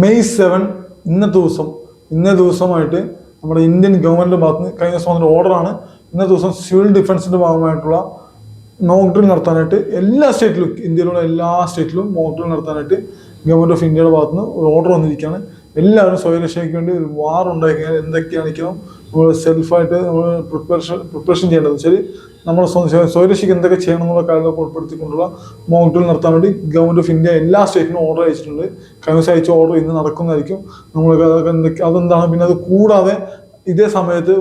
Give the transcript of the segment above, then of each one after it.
May seven ഇന്നത്തെ ദിവസം ഇന്ന ദിവസമായിട്ട് നമ്മുടെ ഇന്ത്യൻ ഗവൺമെന്റിന്റെ ഭാഗത്ത് കഴിഞ്ഞ ദിവസം വന്നൊരു ഓർഡറാണ് ഇന്നത്തെ ദിവസം സിവിൽ ഡിഫൻസിന്റെ ഭാഗമായിട്ടുള്ള മോക്ക് ഡ്രിൽ നടത്താനായിട്ട് എല്ലാ സ്റ്റേറ്റിലും ഇന്ത്യയിലുള്ള എല്ലാ സ്റ്റേറ്റിലും മോക്ക് ഡ്രിൽ നടത്താനായിട്ട് ഗവൺമെന്റ് ഓഫ് ഇന്ത്യയുടെ ഭാഗത്തുനിന്ന് ഒരു ഓർഡർ വന്നിരിക്കുകയാണ്. എല്ലാവരും സ്വയരക്ഷയ്ക്ക് വേണ്ടി ഒരു വാർ ഉണ്ടാക്കി എന്തൊക്കെയാണെങ്കിലും നമ്മൾ സെൽഫായിട്ട് നമ്മൾ പ്രിപ്പറേഷൻ പ്രിപ്പറേഷൻ ചെയ്യേണ്ടത് വെച്ചാൽ നമ്മൾ സ്വരക്ഷയ്ക്ക് എന്തൊക്കെ ചെയ്യണം എന്നുള്ള കാര്യങ്ങളൊക്കെ ഉൾപ്പെടുത്തിക്കൊണ്ടുള്ള മോക്ക് ഡ്രിൽ നടത്താൻ വേണ്ടി ഗവൺമെന്റ് ഓഫ് ഇന്ത്യ എല്ലാ സ്റ്റേറ്റിനും ഓർഡർ അയച്ചിട്ടുണ്ട്. കഴിഞ്ഞ അയച്ച ഓർഡർ ഇന്ന് നടക്കുന്നതായിരിക്കും. നമ്മൾ അതൊക്കെ അതെന്താണ്? പിന്നെ അത് കൂടാതെ ഇതേ സമയത്ത്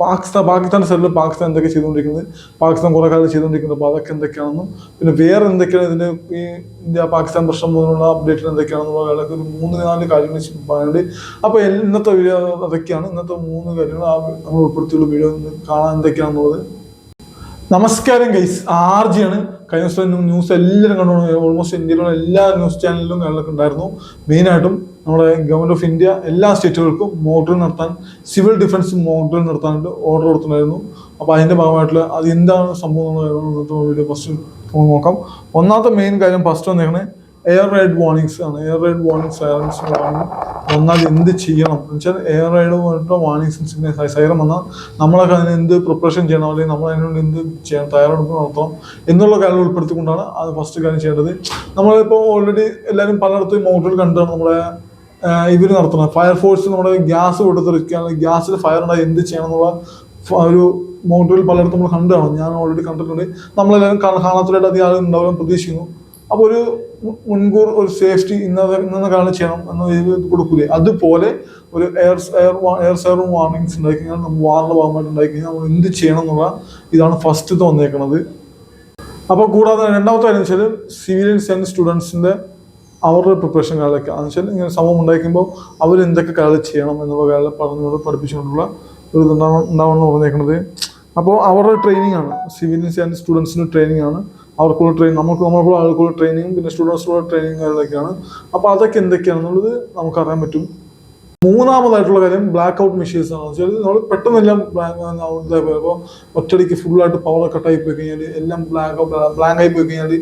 പാകിസ്ഥാൻ പാകിസ്ഥാന്റെ സൈഡിൽ പാകിസ്ഥാൻ എന്തൊക്കെ ചെയ്തുകൊണ്ടിരിക്കുന്നത്? പാകിസ്ഥാൻ കുറേ കാലം ചെയ്തുകൊണ്ടിരിക്കുന്നത്. അപ്പോൾ അതൊക്കെ എന്തൊക്കെയാണെന്നും പിന്നെ വേറെ എന്തൊക്കെയാണ് ഇതിന്റെ ഈ ഇന്ത്യ പാകിസ്ഥാൻ പ്രശ്നം മുതലുള്ള അപ്ഡേറ്റ് എന്തൊക്കെയാണെന്നുള്ള കാര്യങ്ങളൊക്കെ ഒരു മൂന്ന് നാല് കാര്യങ്ങൾ പറയാനുണ്ട്. അപ്പോൾ ഇന്നത്തെ വീഡിയോ അതൊക്കെയാണ്. ഇന്നത്തെ മൂന്ന് കാര്യങ്ങൾ ആ നമ്മൾ ഉൾപ്പെടുത്തിയുള്ള വീഡിയോ കാണാൻ എന്തൊക്കെയാണെന്നുള്ളത്. നമസ്കാരം ഗൈസ് ആർ ജി ആണ്. കഴിഞ്ഞ ദിവസം ന്യൂസ് എല്ലാവരും കണ്ടു. ഓൾമോസ്റ്റ് ഇന്ത്യയിലുള്ള എല്ലാ ന്യൂസ് ചാനലിലും കാര്യങ്ങളൊക്കെ ഉണ്ടായിരുന്നു. മെയിനായിട്ടും നമ്മുടെ ഗവൺമെന്റ് ഓഫ് ഇന്ത്യ എല്ലാ സ്റ്റേറ്റുകൾക്കും മോഡൽ നടത്താൻ സിവിൽ ഡിഫൻസ് മോഡൽ നടത്താനായിട്ട് ഓർഡർ കൊടുത്തിട്ടുണ്ടായിരുന്നു. അപ്പോൾ അതിന്റെ ഭാഗമായിട്ടുള്ള അത് എന്താണ് സംഭവം വീഡിയോ ഫസ്റ്റ് നോക്കാം. ഒന്നാമത്തെ മെയിൻ കാര്യം ഫസ്റ്റ് വന്നേക്കണേ എയർ റൈഡ് വാർണിംഗ്സ് ആണ്. എയർ റൈഡ് വാർണിംഗ് സൈറൻസ് വന്നാൽ എന്ത് ചെയ്യണം? എന്ന് വെച്ചാൽ എയർ റൈഡ് പോലുള്ള വാർണിംഗ് സൈറം വന്നാൽ നമ്മളൊക്കെ അതിന് എന്ത് പ്രിപ്പറേഷൻ ചെയ്യണം? അല്ലെങ്കിൽ നമ്മൾ അതിനുവേണ്ടി എന്ത് ചെയ്യണം? തയ്യാറെടുപ്പ് നടത്തണം? എന്നുള്ള കാര്യങ്ങൾ ഉൾപ്പെടുത്തിക്കൊണ്ടാണ് അത് ഫസ്റ്റ് കാര്യം ചെയ്യേണ്ടത്. നമ്മളിപ്പോൾ ഓൾറെഡി എല്ലാവരും പലയിടത്തും മോട്ടറിൽ കണ്ടാണ് നമ്മുടെ ഇവർ നടത്തുന്നത്. ഫയർഫോഴ്സ് നമ്മുടെ ഗ്യാസ് കൊടുത്തിരിക്കുകയാണ് ഗ്യാസിൽ ഫയർ ഉണ്ടായി എന്ത് ചെയ്യണം എന്നുള്ള ഒരു മോട്ടോറിൽ പലയിടത്തും നമ്മൾ കണ്ടതാണ്. ഞാൻ ഓൾറെഡി കണ്ടിട്ടുണ്ട്. നമ്മളെല്ലാവരും കാണ- കാണാത്തതായിട്ട് അധികം ആളുകൾ ഉണ്ടാവുമെന്ന് പ്രതീക്ഷിക്കുന്നു. അപ്പോൾ ഒരു മുൻകൂർ ഒരു സേഫ്റ്റി ഇന്ന ഇന്ന കാലം ചെയ്യണം എന്ന് കൊടുക്കൂലേ? അതുപോലെ ഒരു എയർ എയർ എയർ സെയർ വാർണിംഗ്സ് ഉണ്ടാക്കി കഴിഞ്ഞാൽ നമ്മൾ വാറിന്റെ ഭാഗമായിട്ട് ഉണ്ടാക്കി കഴിഞ്ഞാൽ നമ്മൾ എന്ത് ചെയ്യണം എന്നുള്ള ഇതാണ് ഫസ്റ്റ് വന്നേക്കുന്നത് അപ്പോൾ കൂടാതെ രണ്ടാമത്തെ കാര്യം വെച്ചാൽ സിവിലിയൻസ് ആൻഡ് സ്റ്റുഡൻസിന്റെ അവരുടെ പ്രിപ്പറേഷൻ കാര്യമൊക്കെ എന്ന് വെച്ചാൽ ഇങ്ങനെ സംഭവം ഉണ്ടായിരിക്കുമ്പോൾ അവർ എന്തൊക്കെ കാര്യം ചെയ്യണം എന്നുള്ള കാര്യം പറഞ്ഞുകൊണ്ട് പഠിപ്പിച്ചുകൊണ്ടുള്ള ഒരു ഇതുണ്ടാവണം ഉണ്ടാവണം പറഞ്ഞേക്കുന്നത് അപ്പോൾ അവരുടെ ട്രെയിനിങ് ആണ്. സിവിലിയൻസ് ആൻഡ് സ്റ്റുഡൻസിന് ട്രെയിനിങ് ആണ്. അവർക്കുള്ള ട്രെയിനിങ് നമുക്ക് നമ്മൾക്കുള്ള ആൾക്കുള്ള ട്രെയിനിങ്ങും പിന്നെ സ്റ്റുഡൻസിനുള്ള ട്രെയിനിങ് കാര്യങ്ങളൊക്കെയാണ് അപ്പോൾ അതൊക്കെ എന്തൊക്കെയാണെന്നുള്ളത് നമുക്കറിയാൻ പറ്റും. മൂന്നാമതായിട്ടുള്ള കാര്യം ബ്ലാക്ക് ഔട്ട് മെഷീൻസ് ആണ്. വെച്ചാൽ നമ്മൾ പെട്ടെന്നെല്ലാം ഇപ്പോൾ ഒറ്റയടിക്ക് ഫുള്ളായിട്ട് പവർ കട്ടായി പോയി കഴിഞ്ഞാൽ എല്ലാം ബ്ലാക്ക് ബ്ലാങ്ക് ആയി പോയി കഴിഞ്ഞാൽ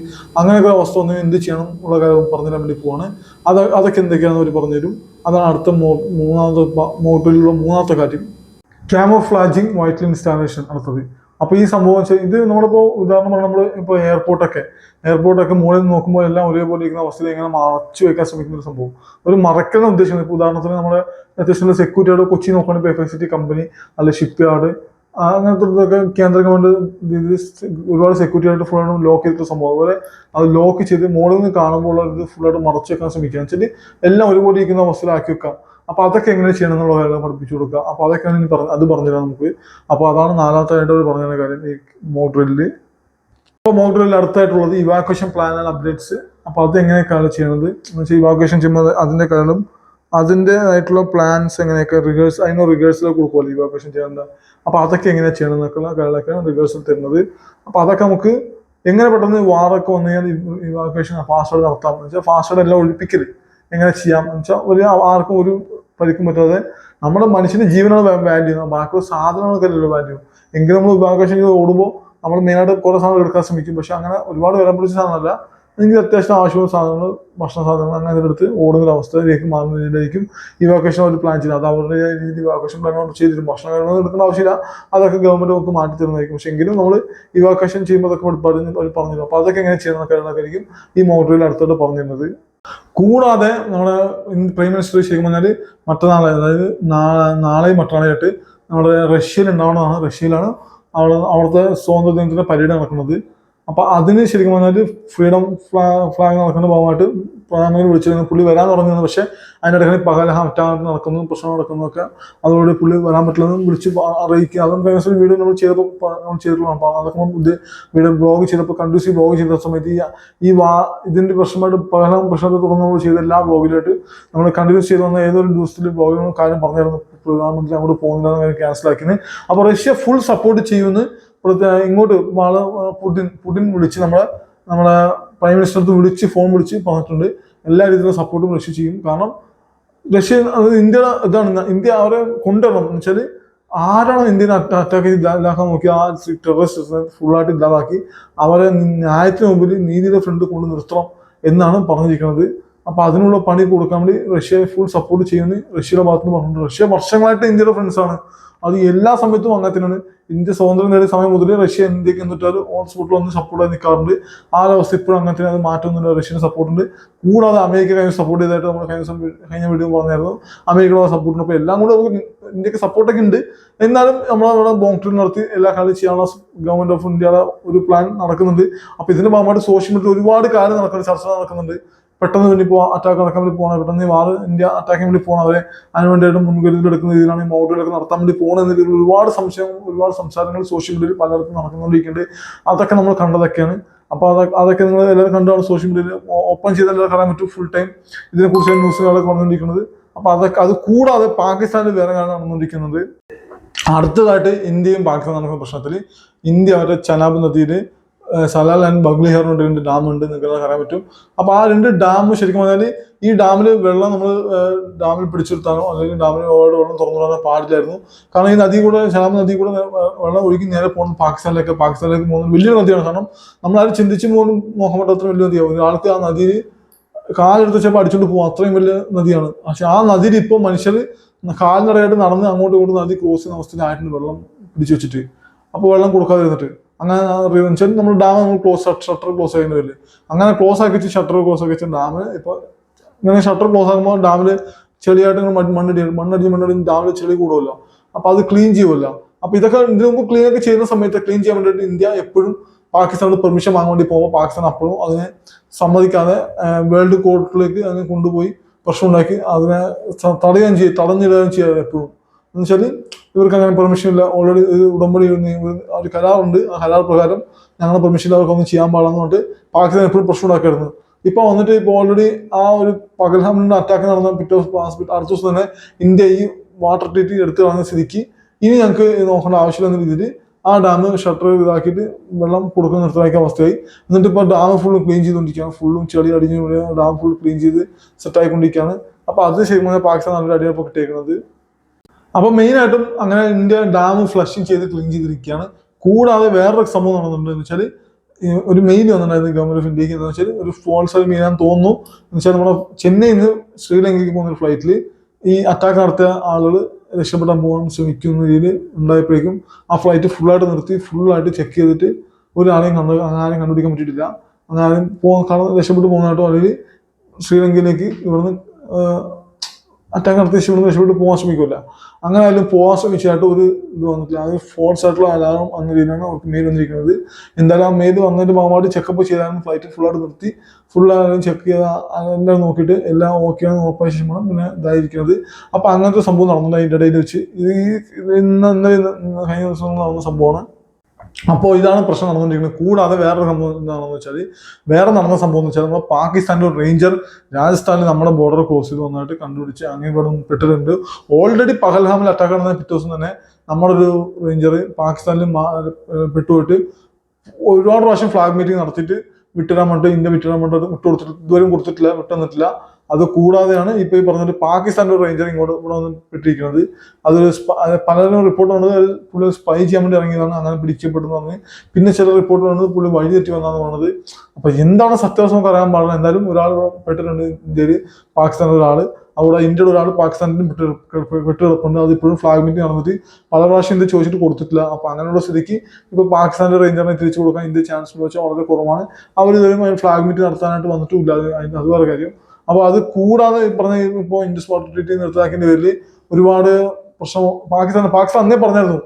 അങ്ങനെയൊക്കെ അവസ്ഥ വന്നു എന്ത് ചെയ്യണം ഉള്ള കാര്യം പറഞ്ഞു തരാൻ വേണ്ടി പോവാണ്. അത് അതൊക്കെ എന്തൊക്കെയാണെന്ന് അവർ പറഞ്ഞുതരും അതാണ് അടുത്ത മൂന്നാമത്തെ മോട്ടിലുള്ള മൂന്നാമത്തെ കാര്യം. ക്യാമോ ഫ്ലാജിങ് വൈറ്റ്ലിൻ ഇൻസ്റ്റാളേഷൻ അടുത്തത്. അപ്പോൾ ഈ സംഭവം ഇത് നമ്മളിപ്പോൾ ഉദാഹരണം പറഞ്ഞാൽ നമ്മൾ ഇപ്പോൾ എയർപോർട്ടൊക്കെ എയർപോർട്ടൊക്കെ മുകളിൽ നിന്ന് നോക്കുമ്പോൾ എല്ലാം ഒരേപോലെ ഇരിക്കുന്ന അവസ്ഥയിൽ ഇങ്ങനെ മറച്ചു വെക്കാൻ ശ്രമിക്കുന്ന ഒരു സംഭവം. ഒരു മറക്കുന്ന ഉദ്ദേശിക്കുന്നത് ഇപ്പോൾ ഉദാഹരണത്തിന് നമ്മുടെ അത്യാവശ്യം സെക്യൂരിറ്റിയുടെ കൊച്ചി നോക്കുകയാണെങ്കിൽ എഫ് കമ്പനി അല്ലെ ഷിപ്പ് യാർഡ് അങ്ങനത്തെ ഇതൊക്കെ കേന്ദ്ര ഗവൺമെന്റ് ഒരുപാട് സെക്യൂരിറ്റി ആയിട്ട് ഫുള്ളായിട്ട് ലോക്ക് ചെയ്തിട്ട് സംഭവം. അതുപോലെ അത് ലോക്ക് ചെയ്ത് മുകളിൽ നിന്ന് കാണുമ്പോൾ ഇത് ഫുള്ളായിട്ട് മറച്ചു വെക്കാൻ ശ്രമിക്കുക എല്ലാം ഒരുപോലെ ഇരിക്കുന്ന അവസ്ഥയിലാക്കി വെക്കാം. അപ്പൊ അതൊക്കെ എങ്ങനെ ചെയ്യണം എന്നുള്ള കാര്യം പഠിപ്പിച്ചു കൊടുക്കുക. അപ്പോൾ അതൊക്കെയാണ് ഇനി പറഞ്ഞ അത് പറഞ്ഞുതരാം നമുക്ക്. അപ്പോൾ അതാണ് നാലാമത്തായിട്ട് അവർ പറഞ്ഞ കാര്യം. ഈ മോഡ്രില്ല് അപ്പോൾ മോട്ടറിൽ അടുത്തായിട്ടുള്ളത് ഇവാക്വേഷൻ പ്ലാൻ ആൻഡ് അപ്ഡേറ്റ്സ് അപ്പോൾ അത് എങ്ങനെയൊക്കെയാണ് ചെയ്യണത് എന്ന് വെച്ചാൽ ഇവാക്വേഷൻ ചെയ്യുമ്പോൾ അതിന്റെ കാരണം അതിന്റെ ആയിട്ടുള്ള പ്ലാൻസ് എങ്ങനെയൊക്കെ റിഗേഴ്സ് അതിന് റിഗേഴ്സിലൊക്കെ കൊടുക്കുമല്ലോ ഇവാക്വേഷൻ ചെയ്യേണ്ട അപ്പോൾ അതൊക്കെ എങ്ങനെയാണ് ചെയ്യണം എന്നൊക്കെയുള്ള കാര്യങ്ങളൊക്കെയാണ് റിഗേഴ്സിൽ തരുന്നത്. അപ്പൊ അതൊക്കെ നമുക്ക് എങ്ങനെ പെട്ടെന്ന് വാറൊക്കെ വന്നു കഴിഞ്ഞാൽ ഇവാക്വേഷൻ ഫാസ്റ്റ് നടത്താം. എന്ന് വെച്ചാൽ ഫാസ്റ്റ് എല്ലാം ഒഴിപ്പിക്കൽ. എങ്ങനെ ചെയ്യാം? എന്ന് വെച്ചാൽ ഒരു ആർക്കും ഒരു പരിക്കും പറ്റാതെ നമ്മുടെ മനുഷ്യന്റെ ജീവനാണ് വാല്യൂ ബാക്കിയുള്ള സാധനങ്ങൾക്കല്ലല്ലോ വാല്യൂ എങ്കിലും നമ്മൾ ചെയ്ത് ഓടുമ്പോൾ നമ്മൾ മെയിനായിട്ട് കുറേ സാധനങ്ങൾ എടുക്കാൻ ശ്രമിക്കും. പക്ഷെ അങ്ങനെ ഒരുപാട് വില പിടിച്ച സാധനമല്ല. എനിക്ക് അത്യാവശ്യം ആവശ്യമുള്ള സാധനങ്ങൾ ഭക്ഷണ സാധനങ്ങൾ അങ്ങനെ എടുത്ത് ഓടുന്ന ഒരു അവസ്ഥയിലേക്ക് ഈ വാക്കേഷൻ അവർ പ്ലാൻ ചെയ്യുന്നത് അത് അവരുടെ രീതി വാക്കേഷൻ പ്ലാൻ ചെയ്തിരും ഭക്ഷണ കാര്യങ്ങൾ എടുക്കേണ്ട ആവശ്യമില്ല. അതൊക്കെ ഗവൺമെന്റ് നമുക്ക് മാറ്റി തരുന്നതായിരിക്കും. പക്ഷെ എങ്കിലും നമ്മൾ ഇവാക്വേഷൻ ചെയ്യുമ്പോൾ അതൊക്കെ പഠിപ്പാടുന്ന അവർ അപ്പോൾ അതൊക്കെ എങ്ങനെ ചെയ്യുന്ന കാര്യങ്ങളൊക്കെ ആയിരിക്കും ഈ മോട്ടോറിൽ അടുത്തോട്ട് പറഞ്ഞിരുന്നത് കൂടാതെ നമ്മുടെ പ്രൈം മിനിസ്റ്റർ ശരിക്കും പറഞ്ഞാൽ മറ്റന്നാളെ അതായത് നാളെ നാളെയും മറ്റന്നാളായിട്ട് നമ്മുടെ റഷ്യയിൽ ഉണ്ടാവുന്നതാണ് റഷ്യയിലാണ് അവിടെ അവിടുത്തെ സ്വാതന്ത്ര്യ ദിനത്തിന്റെ പരേഡ് നടക്കുന്നത്. അപ്പൊ അതിന് ശരിക്കും പറഞ്ഞാൽ ഫ്രീഡം ഫ്ലാഗ് നടക്കുന്ന ഭാഗമായിട്ട് പ്രധാനമന്ത്രി വിളിച്ചിരുന്നു പുള്ളി വരാൻ തുടങ്ങുന്നത് പക്ഷേ അതിന്റെ ഇടയ്ക്ക് പകല മറ്റാണ്ട് നടക്കുന്നു പ്രശ്നം നടക്കുന്നതൊക്കെ അതോടെ പുള്ളി വരാൻ പറ്റില്ലെന്ന് വിളിച്ച് അറിയിക്കുക. അതും കഴിഞ്ഞ വീഡിയോ നമ്മൾ പ- നമ്മൾ ചെയ്തിട്ടുള്ളതാണ്. അപ്പോൾ അതൊക്കെ നമ്മൾ ഇത് വീഡിയോ ബ്ലോഗ് ചെയ്തപ്പോൾ കണ്ടൂസി ബ്ലോഗ് ചെയ്ത സമയത്ത് ഈ വാ ഇതിന്റെ പ്രശ്നമായിട്ട് പകലം പ്രശ്നത്തെ തുടർന്ന് നമ്മൾ ചെയ്ത എല്ലാ ബ്ലോഗിലായിട്ട് നമ്മൾ കണ്ടിന്യൂസ് ചെയ്ത് വന്ന ഏതൊരു ദിവസത്തിൽ ബ്ലോഗിൽ കാര്യം പറഞ്ഞായിരുന്നു. പ്രധാനമന്ത്രി അങ്ങോട്ട് പോകുന്നില്ല ആക്കിന് അപ്പോൾ റഷ്യ ഫുൾ സപ്പോർട്ട് ചെയ്യുമെന്ന് ഇങ്ങോട്ട് വള പുടിൻ പുടിൻ വിളിച്ച് നമ്മളെ നമ്മളെ പ്രൈം മിനിസ്റ്റർക്ക് വിളിച്ച് ഫോൺ വിളിച്ച് പറഞ്ഞിട്ടുണ്ട്. എല്ലാ രീതിയിലുള്ള സപ്പോർട്ടും റഷ്യ ചെയ്യും. കാരണം റഷ്യ അത് ഇന്ത്യ ഇതാണ് ഇന്ത്യ അവരെ കൊണ്ടുവരണം. എന്ന് വെച്ചാൽ ആരാണ് ഇന്ത്യനെ അറ്റാക്ക് ചെയ്ത് ഇതാക്കാൻ നോക്കി? ആ ടെററിസ്റ്റ് ഫുള്ളായിട്ട് ഇല്ലാതാക്കി അവരെ ന്യായത്തിന് മുമ്പിൽ നീതിയുടെ ഫ്രണ്ട് കൊണ്ട് നിർത്തണം എന്നാണ് പറഞ്ഞിരിക്കുന്നത്. അപ്പോൾ അതിനുള്ള പണി കൊടുക്കാൻ വേണ്ടി റഷ്യയെ ഫുൾ സപ്പോർട്ട് ചെയ്യുമെന്ന് റഷ്യയുടെ ഭാഗത്ത് നിന്ന് പറഞ്ഞിട്ടുണ്ട് റഷ്യ വർഷങ്ങളായിട്ട് ഇന്ത്യയുടെ ഫ്രണ്ട്സാണ് അത് എല്ലാ സമയത്തും അങ്ങനെ തന്നെയാണ് ഇന്ത്യ സ്വാതന്ത്ര്യം നേടിയ സമയം മുതൽ റഷ്യ ഇന്ത്യയ്ക്ക് എന്നിട്ട് ഓൺ സ്പോട്ടിൽ വന്ന് സപ്പോർട്ടായി നിൽക്കാറുണ്ട് ആ അവസ്ഥ ഇപ്പോഴും അങ്ങനെ അത് മാറ്റമൊന്നുമില്ല. റഷ്യൻ സപ്പോർട്ട് ഉണ്ട്. കൂടാതെ അമേരിക്ക കഴിഞ്ഞ സപ്പോർട്ട് ചെയ്തായിട്ട് നമ്മൾ കഴിഞ്ഞ കഴിഞ്ഞ വീഡിയോ പറഞ്ഞായിരുന്നു. അമേരിക്കയുടെ സപ്പോർട്ടിന് അപ്പോൾ എല്ലാം കൂടെ നമുക്ക് ഇന്ത്യയ്ക്ക് സപ്പോർട്ടൊക്കെ ഉണ്ട്. എന്നാലും നമ്മൾ നമ്മുടെ ബോംബ് നടത്തി എല്ലാ കാര്യം ചെയ്യാനുള്ള ഗവൺമെന്റ് ഓഫ് ഇന്ത്യയുടെ ഒരു പ്ലാൻ നടക്കുന്നുണ്ട്. അപ്പോൾ ഇതിന്റെ ഭാഗമായിട്ട് സോഷ്യൽ മീഡിയ ഒരുപാട് കാര്യം നടക്കുന്നുണ്ട്. ചർച്ച നടക്കുന്നുണ്ട്. പെട്ടെന്ന് വേണ്ടി പോവാ അറ്റാക്ക് നടക്കാൻ വേണ്ടി പോകണം പെട്ടെന്ന് വാർ ഇന്ത്യ അറ്റാക്കിന് വേണ്ടി പോകണം അവരെ അതിന് വേണ്ടിയിട്ട് മുൻകരുതൽ എടുക്കുന്ന രീതിയിലാണ് ഈ മോഡലൊക്കെ നടത്താൻ വേണ്ടി പോകണം എന്ന രീതിയിൽ ഒരുപാട് സംശയം ഒരുപാട് സംസാരങ്ങൾ സോഷ്യൽ മീഡിയയിൽ പലയിടത്തും നടന്നുകൊണ്ടിരിക്കുന്നുണ്ട്. അതൊക്കെ നമ്മൾ കണ്ടതൊക്കെയാണ്. അപ്പോൾ അതൊക്കെ അതൊക്കെ നിങ്ങൾ എല്ലാവരും കണ്ടാണ് സോഷ്യൽ മീഡിയയിൽ ഓപ്പൺ എല്ലാവർക്കും അറിയാൻ പറ്റും ഫുൾ ടൈം ഇതിനെക്കുറിച്ച് ന്യൂസുകളൊക്കെ വന്നുകൊണ്ടിരിക്കുന്നത് അപ്പോൾ അതൊക്കെ അത് കൂടാതെ പാകിസ്ഥാനിൽ വേറെ കാര്യം നടന്നുകൊണ്ടിരിക്കുന്നത്. അടുത്തതായിട്ട് ഇന്ത്യയും പാകിസ്ഥാനും നടക്കുന്ന പ്രശ്നത്തിൽ ഇന്ത്യ അവരുടെ ചനാബ് നദിയിൽ സലാൽ ആൻഡ് ബഗ്ലിഹർ ഉണ്ട് രണ്ട് ഡാം ഉണ്ട് നിങ്ങൾക്ക് അറിയാൻ പറ്റും. അപ്പോൾ ആ രണ്ട് ഡാം ശരിക്കും പറഞ്ഞാൽ ഈ ഡാമിൽ വെള്ളം നമ്മൾ ഡാമിൽ പിടിച്ചെടുത്താനോ അല്ലെങ്കിൽ ഡാമിൽ ഓരോ വെള്ളം തുറന്നു വിടാനോ പാടില്ലായിരുന്നു. കാരണം ഈ നദി കൂടെ ചനാബ് നദി കൂടെ വെള്ളം ഒഴുകി നേരെ പോകുന്നത് പാകിസ്ഥാനിലേക്ക് പാകിസ്ഥാനിലേക്ക് പോകുന്നത് വലിയൊരു നദിയാണ്. കാരണം നമ്മൾ ആരും ചിന്തിച്ച് പോലും നോക്കാൻ അത്ര വലിയ നദിയാണ്. ഒരാൾക്ക് ആ നദിയിൽ കാലെടുത്ത് വെച്ചപ്പോൾ അടിച്ചുകൊണ്ട് പോകും. അത്രയും വലിയ നദിയാണ്. പക്ഷെ ആ നദിയിൽ ഇപ്പോൾ മനുഷ്യർ കാൽനടയായിട്ട് നടന്ന് അങ്ങോട്ടും ഇങ്ങോട്ടും നദി ക്രോസ് ചെയ്യുന്ന അവസ്ഥയിലായിട്ടുണ്ട് വെള്ളം പിടിച്ചു വെച്ചിട്ട്. അപ്പോൾ വെള്ളം കൊടുക്കാതിരുന്നിട്ട്. അങ്ങനെ വെച്ചാൽ നമ്മൾ ഡാം നമ്മൾ ക്ലോസ് ഷട്ടർ ക്ലോസ് ചെയ്യേണ്ടി വരില്ല അങ്ങനെ ക്ലോസ് ആക്കി വെച്ച് ഷട്ടർ ക്ലോസ് ആക്കി വെച്ച ഡാമ് ഇപ്പോൾ ഇങ്ങനെ ഷട്ടർ ക്ലോസ് ആകുമ്പോൾ ഡാമിൽ ചെളിയായിട്ട് ഇങ്ങനെ മണ്ണടി മണ്ണടി മണ്ണടി ഡാമിൽ ചെളി കൂടുമല്ലോ അപ്പോൾ അത് ക്ലീൻ ചെയ്യുമല്ലോ അപ്പോൾ ഇതൊക്കെ ഇതിനു മുമ്പ് ക്ലീൻ ഒക്കെ ചെയ്യുന്ന സമയത്ത് ക്ലീൻ ചെയ്യാൻ വേണ്ടിയിട്ട് ഇന്ത്യ എപ്പോഴും പാകിസ്ഥാനോട് പെർമിഷൻ വാങ്ങാൻ വേണ്ടി പോകുമ്പോൾ പാകിസ്ഥാൻ അപ്പോഴും അതിനെ സമ്മതിക്കാതെ വേൾഡ് കോർട്ടിലേക്ക് അതിനെ കൊണ്ടുപോയി പ്രശ്നം ഉണ്ടാക്കി അതിനെ തടയുകയും ചെയ്യും തടഞ്ഞിടുകയും ചെയ്യാറ് എപ്പോഴും. എന്ന് വെച്ചാൽ ഇവർക്ക് അങ്ങനെ പെർമിഷൻ ഇല്ല. ഓൾറെഡി ഒരു ഉടമ്പടി ഒരു കരാറുണ്ട്. ആ കരാർ പ്രകാരം ഞങ്ങളുടെ പെർമിഷൻ ഇല്ല അവർക്കൊന്നും ചെയ്യാൻ പാടില്ലെന്ന് പറഞ്ഞിട്ട് പാകിസ്ഥാൻ എപ്പോഴും പ്രശ്നം ഉണ്ടാക്കിയിരുന്നു. ഇപ്പൊ വന്നിട്ട് ഇപ്പൊ ഓൾറെഡി ആ ഒരു പകൽഹാമിന്റെ അറ്റാക്ക് നടന്ന പിറ്റേ ദിവസം അടുത്ത ദിവസം തന്നെ ഇന്ത്യ ഈ വാട്ടർ ട്രീറ്റ് എടുത്ത് കളഞ്ഞ സ്ഥിതിക്ക് ഇനി ഞങ്ങൾക്ക് നോക്കേണ്ട ആവശ്യമില്ല എന്ന രീതിയിൽ ആ ഡാം ഷട്ടർ ഇതാക്കിയിട്ട് വെള്ളം കൊടുക്കുന്ന നിർത്തലാക്കിയ അവസ്ഥയായി. എന്നിട്ട് ഇപ്പോൾ ഡാം ഫുള്ളും ക്ലീൻ ചെയ്തുകൊണ്ടിരിക്കുകയാണ്. ഫുള്ളും ചെളി അടിഞ്ഞ് ഡാം ഫുൾ ക്ലീൻ ചെയ്ത് സെറ്റ് ആയിക്കൊണ്ടിരിക്കുകയാണ്. അപ്പോൾ അത് ശരിക്കും പാകിസ്ഥാൻ നല്ലൊരു അടിയപ്പോൾ കിട്ടിയേക്കുന്നത് അപ്പൊ മെയിൻ ആയിട്ടും അങ്ങനെ ഇന്ത്യ ഡാം ഫ്ലഷ് ചെയ്ത് ക്ലീൻ ചെയ്തിരിക്കുകയാണ്. കൂടാതെ വേറൊരു സംഭവം നടന്നിട്ടുണ്ട് എന്ന് വെച്ചാൽ ഒരു മെയിൽ വന്നിട്ടുണ്ടായിരുന്നു ഗവൺമെന്റ് ഓഫ് ഇന്ത്യയ്ക്ക് എന്ന് വെച്ചാൽ ഒരു ഫോൾസ് ആയി മെയിലാന്ന് തോന്നുന്നു. എന്ന് വെച്ചാൽ നമ്മുടെ ചെന്നൈയിൽ നിന്ന് ശ്രീലങ്കയ്ക്ക് പോകുന്ന ഒരു ഫ്ലൈറ്റിൽ ഈ അറ്റാക്ക് നടത്തിയ ആളുകൾ രക്ഷപ്പെടാൻ പോകാൻ ശ്രമിക്കുന്ന രീതിയിൽ ഉണ്ടായപ്പോഴേക്കും ആ ഫ്ലൈറ്റ് ഫുള്ളായിട്ട് നിർത്തി ഫുള്ളായിട്ട് ചെക്ക് ചെയ്തിട്ട് ഒരാളെയും കണ്ടു ആരെയും കണ്ടുപിടിക്കാൻ പറ്റിയിട്ടില്ല. അങ്ങനെ ആരും പോകാൻ രക്ഷപ്പെട്ട് പോകുന്നതായിട്ടോ അല്ലെങ്കിൽ ശ്രീലങ്കയിലേക്ക് ഇവിടുന്ന് അറ്റാക്ക് നടത്തി ഇവിടുന്ന് രക്ഷപ്പെട്ട് പോകാൻ ശ്രമിക്കില്ല അങ്ങനെ ആയാലും പോകാൻ ശ്രമിച്ചായിട്ട് ഒരു ഇത് വന്നിട്ടില്ല. അത് ഫോൺസ് ആയിട്ടുള്ള അലാറം എന്ന രീതിയിലാണ് അവർക്ക് മെയിൽ വന്നിരിക്കുന്നത്. എന്തായാലും ആ മെയിൽ വന്നതിന്റെ ഭാഗമായിട്ട് ചെക്കപ്പ് ചെയ്താലും ഫ്ലൈറ്റ് ഫുള്ളായിട്ട് നിർത്തി. ഫുൾ ചെക്ക് ചെയ്ത എല്ലാം നോക്കിയിട്ട് എല്ലാം ഓക്കെ ആണെന്ന് ഉറപ്പായ ശേഷമാണ് പിന്നെ ഇതായിരിക്കുന്നത്. അപ്പോൾ അങ്ങനത്തെ സംഭവം നടന്നിട്ടുണ്ട് അതിന്റെ ഇടയിൽ വെച്ച്. ഇത് ഇന്ന് ഇന്നലെ ഇന്ന് കഴിഞ്ഞ ദിവസം നടന്ന സംഭവമാണ്. അപ്പോൾ ഇതാണ് പ്രശ്നം നടന്നുകൊണ്ടിരിക്കുന്നത്. കൂടാതെ വേറൊരു സംഭവം എന്താണെന്ന് വെച്ചാൽ വേറെ നടന്ന സംഭവം എന്ന് വെച്ചാൽ നമ്മുടെ പാകിസ്ഥാന്റെ ഒരു റേഞ്ചർ രാജസ്ഥാനിൽ നമ്മുടെ ബോർഡർ ക്രോസ് ചെയ്ത് വന്നായിട്ട് കണ്ടുപിടിച്ച് അങ്ങനെ ഇവിടെ പെട്ടിട്ടുണ്ട്. ഓൾറെഡി പഹൽഹാമിൽ അറ്റാക്ക് നടന്ന പിറ്റേ ദിവസം തന്നെ നമ്മുടെ ഒരു റേഞ്ചർ പാകിസ്ഥാനിൽ പെട്ടുപോയിട്ട് ഒരുപാട് പ്രാവശ്യം ഫ്ലാഗ് മീറ്റിംഗ് നടത്തിയിട്ട് വിട്ടുതരാൻ വേണ്ടിയിട്ട് ഇന്ത്യ വിട്ടുതരാൻ വേണ്ടിയിട്ട് വിട്ടു കൊടുത്തിട്ട് ഇതുവരെയും കൊടുത്തിട്ടില്ല വിട്ടുതന്നിട്ടില്ല. അത് കൂടാതെയാണ് ഇപ്പൊ ഈ പറഞ്ഞൊരു പാകിസ്ഥാന്റെ ഒരു റേഞ്ചർ ഇങ്ങോട്ട് ഇവിടെ വന്ന് പെട്ടിരിക്കുന്നത്. അതൊരു പലരും റിപ്പോർട്ട് വന്നത് പുള്ളി സ്പൈ ചെയ്യാൻ വേണ്ടി ഇറങ്ങിയതാണ്. അങ്ങനെ പിടിക്കപ്പെട്ടെന്ന് പറഞ്ഞ്. പിന്നെ ചില റിപ്പോർട്ട് വന്നത് പുള്ളി വഴി തെറ്റി വന്നാന്ന് പറഞ്ഞത്. അപ്പോൾ എന്താണ് സത്യാവസ്ഥ നമുക്ക് അറിയാൻ പാടില്ല. എന്തായാലും ഒരാൾ പെട്ടിട്ടുണ്ട് ഇന്ത്യയിൽ പാകിസ്ഥാനിലെ ഒരാൾ. അവിടെ ഇന്ത്യയുടെ ഒരാൾ പാകിസ്ഥാനിലും പെട്ടി പെട്ട് കിടപ്പുണ്ട്. അത് ഇപ്പോഴും ഫ്ലാഗ് മീറ്റിംഗ് നടന്നിട്ട് പല പ്രാവശ്യം ഇന്ത്യ ചോദിച്ചിട്ട് കൊടുത്തിട്ടില്ല. അപ്പൊ അങ്ങനെയുള്ള സ്ഥിതിക്ക് ഇപ്പൊ പാകിസ്ഥാനിലെ റേഞ്ചറിനെ തിരിച്ചു കൊടുക്കാൻ ഇന്ത്യ ചാൻസ് വെച്ചാൽ വളരെ കുറവാണ്. അവർ ഇതുവരെ ഫ്ലാഗ് മീറ്റ് നടത്താനായിട്ട് വന്നിട്ടുമില്ല. അത് അത് വേറെ കാര്യം. അപ്പൊ അത് കൂടാതെ പറഞ്ഞ ഇപ്പോൾ ഇൻഡസ് വാട്ടർ ട്രീറ്റി നിർത്തലാക്കിയതിന്റെ പേരിൽ ഒരുപാട് പ്രശ്നം പാകിസ്ഥാൻ പാകിസ്ഥാൻ അന്നേ പറഞ്ഞായിരുന്നു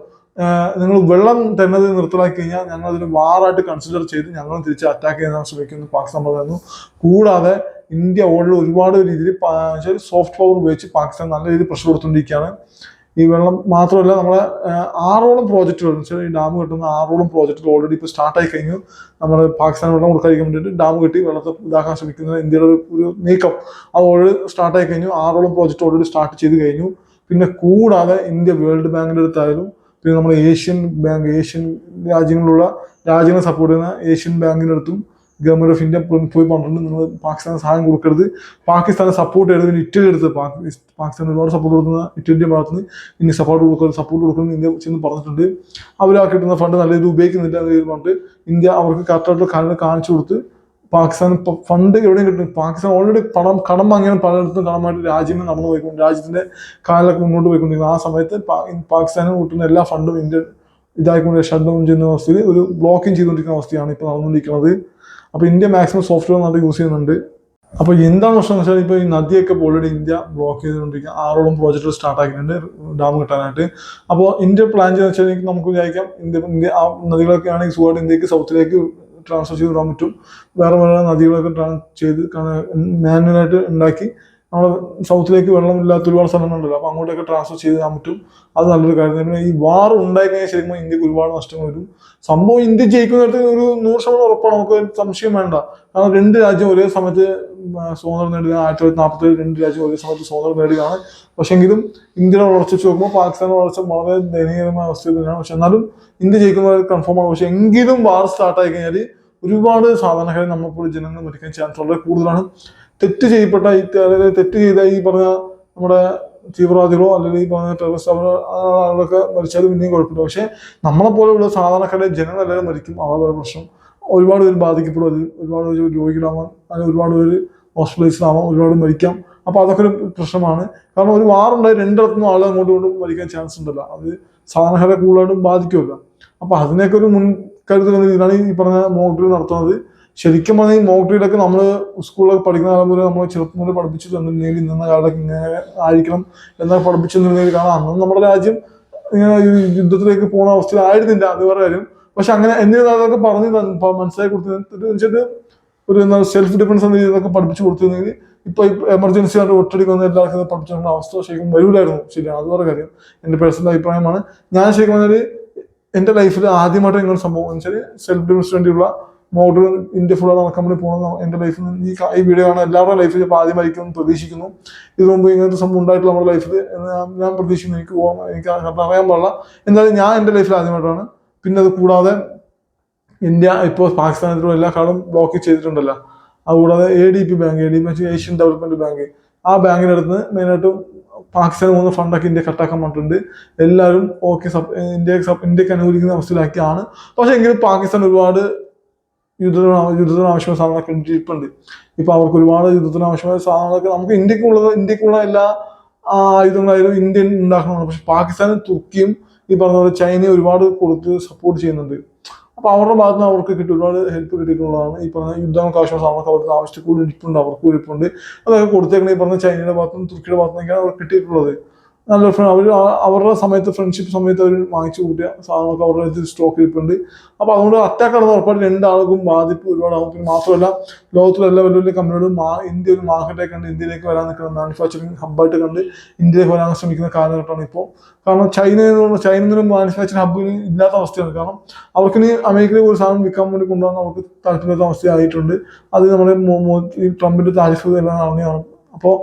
നിങ്ങൾ വെള്ളം തന്നത് നിർത്തലാക്കി കഴിഞ്ഞാൽ ഞങ്ങൾ അതിന് വാറായിട്ട് കൺസിഡർ ചെയ്ത് ഞങ്ങളും തിരിച്ച് അറ്റാക്ക് ചെയ്യാൻ ശ്രമിക്കുന്നു പാകിസ്ഥാൻ പറഞ്ഞായിരുന്നു. കൂടാതെ ഇന്ത്യ ഓൾറെഡി ഒരുപാട് രീതിയിൽ സോഫ്റ്റ് പവർ ഉപയോഗിച്ച് പാകിസ്ഥാൻ നല്ല രീതിയിൽ പ്രഷർ കൊടുത്തുകൊണ്ടിരിക്കുകയാണ് ഈ വെള്ളം മാത്രമല്ല നമ്മളെ ആറോളം പ്രോജക്റ്റുകൾ വെച്ചാൽ ഈ ഡാം കെട്ടുന്ന ആറോളം പ്രോജക്റ്റുകൾ ഓൾറെഡി ഇപ്പോൾ സ്റ്റാർട്ടായി കഴിഞ്ഞു. നമ്മൾ പാകിസ്ഥാൻ വെള്ളം കൊടുക്കാതിരിക്കാൻ വേണ്ടിയിട്ട് ഡാം കെട്ടി വെള്ളത്തെ ഇതാക്കാൻ ശ്രമിക്കുന്ന ഇന്ത്യയുടെ ഒരു- നീക്കം. അത് ഓൾറെഡി സ്റ്റാർട്ടായി കഴിഞ്ഞു. ആറോളം പ്രോജക്റ്റ് ഓൾറെഡി സ്റ്റാർട്ട് ചെയ്ത് കഴിഞ്ഞു. പിന്നെ കൂടാതെ ഇന്ത്യ വേൾഡ് ബാങ്കിന്റെ അടുത്തായാലും പിന്നെ നമ്മുടെ ഏഷ്യൻ ബാങ്ക് ഏഷ്യൻ രാജ്യങ്ങളിലുള്ള രാജ്യങ്ങളെ സപ്പോർട്ട് ചെയ്യുന്ന ഏഷ്യൻ ബാങ്കിന്റെ അടുത്തും ഗവൺമെന്റ് ഓഫ് ഇന്ത്യ പോയി പറഞ്ഞിട്ടുണ്ട് നിങ്ങൾ പാകിസ്ഥാന് സഹായം കൊടുക്കരുത്. പാകിസ്ഥാനെ സപ്പോർട്ട് പിന്നെ ഇറ്റലി എടുത്ത് പാകി- പാകിസ്ഥാൻ ഒരുപാട് സപ്പോർട്ട് കൊടുക്കുന്ന ഇറ്റലിന്റെ ഭാഗത്ത് നിന്ന് ഇനി സപ്പോർട്ട് കൊടുക്കരുത് സപ്പോർട്ട് കൊടുക്കുന്ന ഇന്ത്യ ചെന്ന് പറഞ്ഞിട്ടുണ്ട്. അവർ ആ കിട്ടുന്ന ഫണ്ട് നല്ല രീതിയിൽ ഉപയോഗിക്കുന്നില്ല എന്ന് പറഞ്ഞിട്ട് ഇന്ത്യ അവർക്ക് കറക്റ്റായിട്ട് കാര്യങ്ങൾ കാണിച്ചു കൊടുത്ത് പാകിസ്ഥാൻ ഫണ്ട് എവിടെയും കിട്ടും പാകിസ്ഥാൻ ഓൾറെഡി പണം കടം വാങ്ങിയാണ് പലയിടത്തും കടമായിട്ട് രാജ്യമേ നടന്നു പോയിക്കൊണ്ട് രാജ്യത്തിന്റെ കാലൊക്കെ മുന്നോട്ട് പോയിക്കൊണ്ടിരിക്കുന്നത്. ആ സമയത്ത് പാകിസ്ഥാന് കിട്ടുന്ന എല്ലാ ഫണ്ടും ഇന്ത്യ ഇതായിക്കൊണ്ട് ഷട്ട് ഡൗൺ ചെയ്യുന്ന അവസ്ഥയിൽ ഒരു ബ്ലോക്കിംഗ് ചെയ്തുകൊണ്ടിരിക്കുന്ന അവസ്ഥയാണ് ഇപ്പോൾ നടന്നുകൊണ്ടിരിക്കുന്നത്. അപ്പോൾ ഇന്ത്യ മാക്സിമം സോഫ്റ്റ്വെയർ നല്ല യൂസ് ചെയ്യുന്നുണ്ട്. അപ്പോൾ എന്താണ് പ്രശ്നം എന്ന് വെച്ചാൽ ഇപ്പോൾ ഈ നദിയൊക്കെ ഓൾറെഡി ഇന്ത്യ ബ്ലോക്ക് ചെയ്തുകൊണ്ടിരിക്കുക ആറോളം പ്രോജക്റ്റ് സ്റ്റാർട്ട് ആക്കിയിട്ടുണ്ട് ഡാം കിട്ടാനായിട്ട്. അപ്പോൾ ഇന്ത്യ പ്ലാൻ ചെയ്യുന്ന വെച്ചാൽ നമുക്ക് വിചാരിക്കാം ഇന്ത്യ ഇന്ത്യ ആ നദികളൊക്കെ ആണെങ്കിൽ സുഖമായിട്ട് ഇന്ത്യയ്ക്ക് സൗത്തിലേക്ക് ട്രാൻസ്ഫർ ചെയ്ത് വിടാൻ പറ്റും. വേറെ വേറെ നദികളൊക്കെ ചെയ്ത് മാനുവലായിട്ട് ഉണ്ടാക്കി നമ്മൾ സൗത്തിലേക്ക് വെള്ളമില്ലാത്ത ഒരുപാട് സ്ഥലങ്ങളുണ്ടല്ലോ. അപ്പോൾ അങ്ങോട്ടൊക്കെ ട്രാൻസ്ഫർ ചെയ്ത് തരാൻ പറ്റും. അത് നല്ലൊരു കാര്യം തന്നെ ഈ വാർ ഉണ്ടായി കഴിഞ്ഞാൽ ശരിക്കും ഇന്ത്യയ്ക്ക് ഒരുപാട് നഷ്ടങ്ങൾ വരും. സംഭവം ഇന്ത്യ ജയിക്കുന്നിടത്ത് ഒരു നൂറ് ശതമാനം ഉറപ്പാണ്. നമുക്ക് സംശയം വേണ്ട. കാരണം രണ്ട് രാജ്യം ഒരേ സമയത്ത് സ്വാതന്ത്ര്യം നേടുക ആയിരത്തി തൊള്ളായിരത്തി നാൽപ്പത്തി രണ്ട് രാജ്യം ഒരേ സമയത്ത് സ്വാതന്ത്ര്യം നേടുകയാണ്. പക്ഷെങ്കിലും ഇന്ത്യയുടെ വളർച്ച വെച്ച് നോക്കുമ്പോൾ പാകിസ്ഥാന്റെ വളർച്ച വളരെ ദയനീയമായ അവസ്ഥയിൽ തന്നെയാണ്. പക്ഷെ എന്നാലും ഇന്ത്യ ജയിക്കുന്ന കൺഫേം ആണ്. പക്ഷെ എങ്കിലും വാർ സ്റ്റാർട്ടായി കഴിഞ്ഞാൽ ഒരുപാട് സാധാരണക്കാരെ നമ്മളെപ്പോലെ ജനങ്ങൾ മരിക്കാൻ ചാൻസ് വളരെ കൂടുതലാണ്. തെറ്റ് ചെയ്യപ്പെട്ട അതായത് തെറ്റ് ചെയ്ത ഈ പറഞ്ഞ നമ്മുടെ തീവ്രവാദികളോ അല്ലെങ്കിൽ ഈ പറഞ്ഞ ടെററിസ്റ്റ് അവർ ആളുകളൊക്കെ മരിച്ചാലും പിന്നെയും കുഴപ്പമില്ല. പക്ഷെ നമ്മളെ പോലെയുള്ള സാധാരണക്കാരെ ജനങ്ങളെല്ലാവരും മരിക്കും. അതാണ് പ്രശ്നം ഒരുപാട് പേര് ബാധിക്കപ്പെടും. അതിൽ ഒരുപാട് പേര് രോഗികളാവാം. അല്ലെങ്കിൽ ഒരുപാട് പേര് ഹോസ്പിറ്റലൈസിലാവാം ഒരുപാട് മരിക്കാം. അപ്പോൾ അതൊക്കെ ഒരു പ്രശ്നമാണ്. കാരണം ഒരു വാറുണ്ടായി രണ്ടിടത്തുനിന്നും ആളുകൾ അങ്ങോട്ടും ഇങ്ങോട്ടും മരിക്കാൻ ചാൻസ് ഉണ്ടല്ലോ. അത് സാധാരണക്കാരെ കൂടുതലായിട്ടും ബാധിക്കുമല്ലോ. അപ്പോൾ അതിനൊക്കെ ഒരു മുൻകരുതൽ രീതിയിലാണ് ഈ പറഞ്ഞ മോഡൽ നടത്തുന്നത്. ശരിക്കും പറഞ്ഞാൽ ഈ മോക്ക് ഡ്രില്ലൊക്കെ നമ്മൾ സ്കൂളിലൊക്കെ പഠിക്കുന്ന കാലം മുതൽ നമ്മൾ ചെറുപ്പം മുതൽ പഠിപ്പിച്ചു തന്നിരുന്നെങ്കിൽ ഇന്ന കാലത്തൊക്കെ ഇങ്ങനെ ആയിരിക്കണം എന്നാൽ പഠിപ്പിച്ചു തന്നിരുന്നെങ്കിൽ കാരണം അന്നും നമ്മുടെ രാജ്യം ഇങ്ങനെ യുദ്ധത്തിലേക്ക് പോകുന്ന അവസ്ഥയിലായിരുന്നില്ല അത് വേറെ പക്ഷെ അങ്ങനെ എന്നിരുന്നാലൊക്കെ പറഞ്ഞ് മനസ്സിലാക്കി കൊടുത്തിട്ട് വെച്ചിട്ട് ഒരു സെൽഫ് ഡിഫൻസ് എന്ന രീതിയിലൊക്കെ പഠിപ്പിച്ചു കൊടുത്തിരുന്നെങ്കിൽ ഇപ്പൊ എമർജൻസി ആയിട്ട് ഒറ്റടിക്ക് വന്ന എല്ലാവർക്കും ഇത് പഠിച്ചു തരുന്ന അവസ്ഥ ശരിക്കും വരൂലായിരുന്നു. ശരി അത് വേറെ കാര്യം. എന്റെ പേഴ്സണൽ അഭിപ്രായമാണ്. ഞാൻ ശരിക്കും പറഞ്ഞാൽ എന്റെ ലൈഫിൽ ആദ്യമായിട്ട് ഇങ്ങനെ സംഭവം. എന്ന് വെച്ചാൽ സെൽഫ് ഡിഫൻസ് വേണ്ടിയുള്ള മോഡേൺ ഇന്ത്യ ഫുൾ നടക്കാൻ പോകണം എന്റെ ലൈഫിൽ നിന്ന് ഈ വീഡിയോ ആണ് എല്ലാവരുടെ ലൈഫിൽ ഇപ്പോൾ ആദ്യമായിരിക്കും പ്രതീക്ഷിക്കുന്നു. ഇതിനു മുമ്പ് ഇങ്ങനത്തെ സംഭവം ഉണ്ടായിട്ടില്ല നമ്മുടെ ലൈഫിൽ ഞാൻ- പ്രതീക്ഷിക്കുന്നു. എനിക്ക് എനിക്ക് അറിയാൻ പാടില്ല. എന്തായാലും ഞാൻ എന്റെ ലൈഫിൽ ആദ്യമായിട്ടാണ്. പിന്നെ അത് കൂടാതെ ഇന്ത്യ ഇപ്പോൾ പാകിസ്ഥാനത്തിലും എല്ലാ കാർഡും ബ്ലോക്ക് ചെയ്തിട്ടുണ്ടല്ലോ. അതുകൂടാതെ A D P bank A D P Asian development bank ആ ബാങ്കിന്റെ അടുത്ത് മെയിനായിട്ടും പാകിസ്ഥാൻ മൂന്ന് ഫണ്ടൊക്കെ ഇന്ത്യ കട്ടാക്കാൻ പറഞ്ഞിട്ടുണ്ട്. എല്ലാവരും ഓക്കെ സബ് ഇന്ത്യ സബ് ഇന്ത്യയ്ക്ക് അനുകൂലിക്കുന്ന അവസ്ഥയിലാക്കിയാണ്. പക്ഷെ എങ്കിലും പാകിസ്ഥാൻ ഒരുപാട് യുദ്ധത്തിന് യുദ്ധത്തിന് ആവശ്യമായ സാധനങ്ങളൊക്കെ ഇരിപ്പുണ്ട്. ഇപ്പൊ അവർക്ക് ഒരുപാട് യുദ്ധത്തിന് ആവശ്യമായ സാധനങ്ങളൊക്കെ നമുക്ക് ഇന്ത്യക്കുള്ളത് ഇന്ത്യക്കുള്ള എല്ലാ ആയുധങ്ങളായാലും ഇന്ത്യൻ ഉണ്ടാക്കണമെന്ന് പക്ഷെ പാകിസ്ഥാനും തുർക്കിയും ഈ പറഞ്ഞ പോലെ ചൈനയും ഒരുപാട് കൊടുത്ത് സപ്പോർട്ട് ചെയ്യുന്നുണ്ട്. അപ്പൊ അവരുടെ ഭാഗത്ത് നിന്ന് അവർക്ക് കിട്ടി ഒരുപാട് ഹെൽപ്പ് കിട്ടിയിട്ടുള്ളതാണ് ഈ പറഞ്ഞ യുദ്ധങ്ങൾക്ക് ആവശ്യമായ സാധനങ്ങൾക്ക് അവർക്ക് ആവശ്യത്തിൽ കൂടുതൽ ഇരിപ്പുണ്ട് അവർക്ക് ഇരിപ്പുണ്ട്. അതൊക്കെ കൊടുത്തേക്കണ ഈ പറഞ്ഞ ചൈനയുടെ ഭാഗത്തുനിന്നും തുർക്കിയുടെ ഭാഗത്തുനിന്നൊക്കെയാണ് അവർക്ക് കിട്ടിയിട്ടുള്ളത്. നല്ല അവർ അവരുടെ സമയത്ത് ഫ്രണ്ട്ഷിപ്പ് സമയത്ത് അവർ വാങ്ങിച്ചു കൂട്ടിയ സാധനങ്ങളൊക്കെ അവരുടെ സ്റ്റോക്ക് ഇരിപ്പുണ്ട്. അപ്പോൾ അതുകൊണ്ട് അറ്റാക്ക് നടന്ന ഉറപ്പായിട്ട് രണ്ടാൾക്കും ബാധിപ്പ് ഒരുപാടാകും. പിന്നെ മാത്രമല്ല ലോകത്തിലെ എല്ലാ വലിയ വലിയ കമ്പനികളും മാ- ഇന്ത്യ ഒരു മാർക്കറ്റായി കണ്ട് ഇന്ത്യയിലേക്ക് വരാൻ നിൽക്കുന്ന മാനുഫാക്ചറിങ് ഹബ്ബായിട്ട് കണ്ട് ഇന്ത്യയിലേക്ക് വരാൻ ശ്രമിക്കുന്ന കാലഘട്ടമാണ് ഇപ്പോൾ കാരണം ചൈന എന്ന് പറഞ്ഞാൽ ചൈന മാനുഫാക്ചറിങ് ഹബ്ബ് ഇല്ലാത്ത അവസ്ഥയാണ്. കാരണം അവർക്കിനി അമേരിക്കയിൽ ഒരു സാധനം വിൽക്കാൻ വേണ്ടി കൊണ്ടുവന്ന് അവർക്ക് താല്പര്യമില്ലാത്ത അവസ്ഥയായിട്ടുണ്ട്. അത് നമ്മുടെ ട്രംപിന്റെ താരിഫ് എല്ലാം അറിഞ്ഞാണ് അപ്പോൾ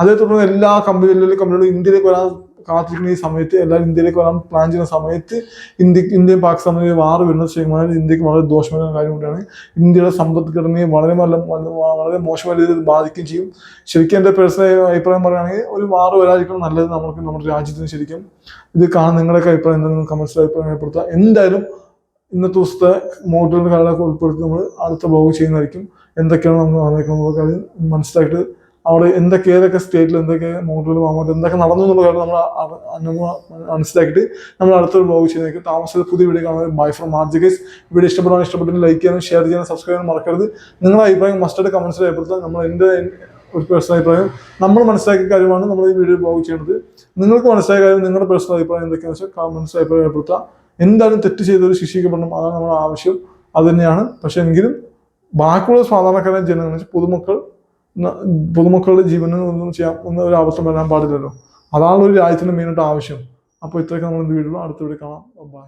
അതേ തുടർന്ന് എല്ലാ കമ്പനി വലിയ കമ്പനികളും ഇന്ത്യയിലേക്ക് വരാൻ കാത്തിരിക്കുന്ന ഈ സമയത്ത് എല്ലാവരും ഇന്ത്യയിലേക്ക് വരാൻ പ്ലാൻ ചെയ്യുന്ന സമയത്ത് ഇന്ത്യ ഇന്ത്യയും പാകിസ്ഥാൻ തമ്മിൽ വാറ് വരുന്നത് ശരിക്കും ഇന്ത്യയ്ക്ക് വളരെ ദോഷമായ കാര്യം കൂടിയാണ്. ഇന്ത്യയുടെ സമ്പദ്ഘടനയെ വളരെ നല്ല വളരെ മോശമായ രീതിയിൽ ബാധിക്കുകയും ചെയ്യും. ശരിക്കും എന്റെ പേഴ്സണൽ അഭിപ്രായം പറയുകയാണെങ്കിൽ ഒരു വാറ് വരാതിരിക്കണം നല്ലത് നമുക്ക് നമ്മുടെ രാജ്യത്തിന് ശരിക്കും. ഇത് കാണാൻ നിങ്ങളുടെയൊക്കെ അഭിപ്രായം എന്തെങ്കിലും കമൻസിൽ അഭിപ്രായം ഏർപ്പെടുത്തുക എന്തായാലും ഇന്നത്തെ ദിവസത്തെ മോഡലിന്റെ കാര്യങ്ങളൊക്കെ ഉൾപ്പെടുത്തി നമ്മൾ അടുത്ത ബ്ലോഗ് ചെയ്യുന്നതായിരിക്കും. എന്തൊക്കെയാണ് നമ്മൾ നടന്നിരിക്കുന്നത് കാര്യം മനസ്സിലായിട്ട് അവിടെ എന്തൊക്കെ ഏതൊക്കെ സ്റ്റേറ്റിൽ എന്തൊക്കെ മോഡൽ വാങ്ങുമ്പോൾ എന്തൊക്കെ നടന്നു എന്നുള്ള കാര്യം നമ്മൾ മനസ്സിലാക്കിയിട്ട് നമ്മൾ അടുത്തൊരു ബ്ലോഗ് ചെയ്യുന്നത് താമസിച്ച പുതിയ വീഡിയോ കാണുന്നത് ബൈ ഫ്രം ഗൈസ് വീഡിയോ ഇഷ്ടപ്പെടാൻ ഇഷ്ടപ്പെട്ടെങ്കിൽ ലൈക്ക് ചെയ്യാനും ഷെയർ ചെയ്യാനും സബ്സ്ക്രൈബ് ചെയ്യാനും മറക്കരുത്. നിങ്ങളുടെ അഭിപ്രായം മസ്റ്റായിട്ട് കമൻസിൽ രേഖപ്പെടുത്താൻ നമ്മൾ എന്റെ ഒരു പേഴ്സണൽ അഭിപ്രായം നമ്മൾ മനസ്സിലാക്കിയ കാര്യമാണ് നമ്മൾ ഈ വീഡിയോ ബ്ലോഗ് ചെയ്യുന്നത് നിങ്ങൾക്ക് മനസ്സിലായ കാര്യം നിങ്ങളുടെ പേഴ്സണൽ അഭിപ്രായം എന്തൊക്കെയാണെന്ന് വെച്ചാൽ കമൻസിൽ അഭിപ്രായം രേഖപ്പെടുത്താം എന്തായാലും തെറ്റ് ചെയ്തൊരു ശിക്ഷിക്കപ്പെടണം. അതാണ് നമ്മുടെ ആവശ്യം. അത് തന്നെയാണ്. പക്ഷേ എങ്കിലും ബാക്കിയുള്ള സാധാരണക്കാരായ ജനങ്ങൾ പൊതുമക്കൾ പൊതുമക്കളുടെ ജീവനിൽ ഒന്നും ചെയ്യാൻ ഒന്നും ഒരു അവസരം വരാൻ പാടില്ലല്ലോ. അതാണ് ഒരു രാജ്യത്തിന് മെയിനായിട്ട് ആവശ്യം. അപ്പോൾ ഇത്രയൊക്കെ നമ്മൾ എന്ത് വീഡിയോ അടുത്ത വീഡിയോ കാണാം. ബൈ